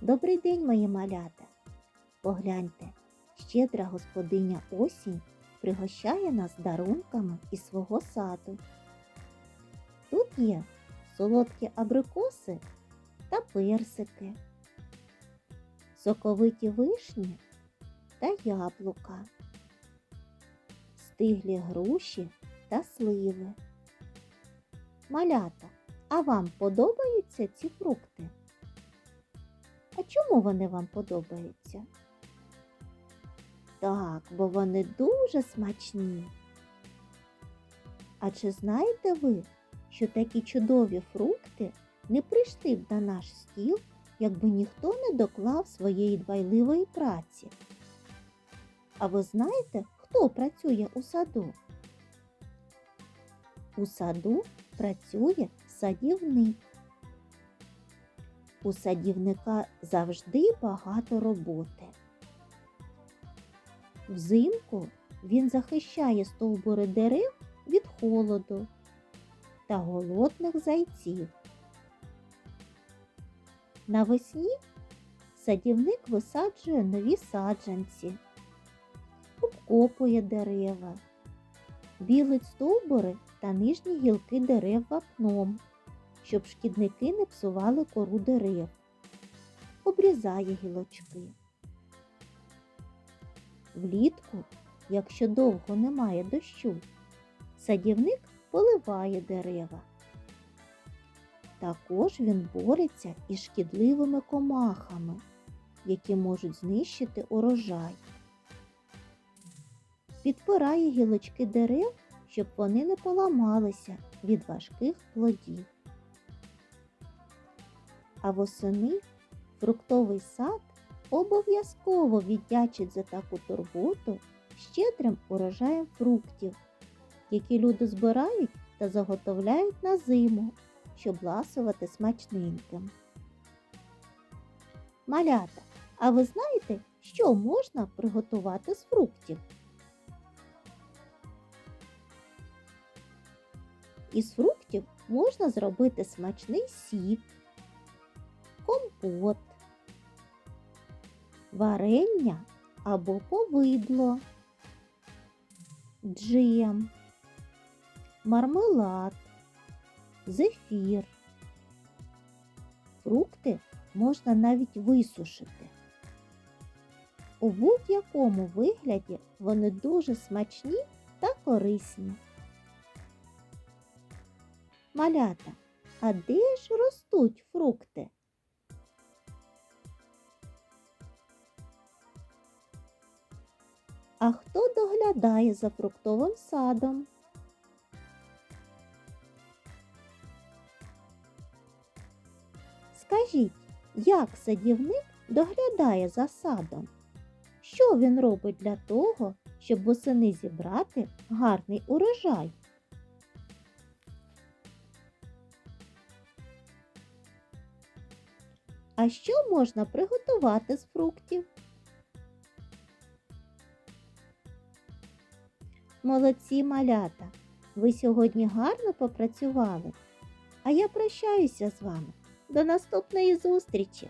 Добрий день, мої малята. Погляньте, щедра господиня осінь пригощає нас дарунками із свого саду. Тут є солодкі абрикоси та персики, соковиті вишні та яблука, стиглі груші та сливи. Малята, а вам подобаються ці фрукти? А чому вони вам подобаються? Так, бо вони дуже смачні. А чи знаєте ви, що такі чудові фрукти не прийшли б на наш стіл, якби ніхто не доклав своєї дбайливої праці? А ви знаєте, хто працює у саду? У саду працює садівник. У садівника завжди багато роботи. Взимку він захищає стовбури дерев від холоду та голодних зайців. Навесні садівник висаджує нові саджанці, обкопує дерева, білить стовбури та нижні гілки дерев вапном щоб шкідники не псували кору дерев, обрізає гілочки. Влітку, якщо довго немає дощу, садівник поливає дерева. Також він бореться із шкідливими комахами, які можуть знищити урожай. Підпирає гілочки дерев, щоб вони не поламалися від важких плодів. А восени фруктовий сад обов'язково віддячить за таку турботу щедрим урожаєм фруктів, які люди збирають та заготовляють на зиму, щоб ласувати смачненьким. Малята, а ви знаєте, що можна приготувати з фруктів? Із фруктів можна зробити смачний сік компот, варення або повидло, джем, мармелад, зефір. Фрукти можна навіть висушити. У будь-якому вигляді вони дуже смачні та корисні. Малята, а де ж ростуть фрукти? А хто доглядає за фруктовим садом? Скажіть, як садівник доглядає за садом? Що він робить для того, щоб восени зібрати гарний урожай? А що можна приготувати з фруктів? Молодці малята! Ви сьогодні гарно попрацювали. А я прощаюся з вами. До наступної зустрічі!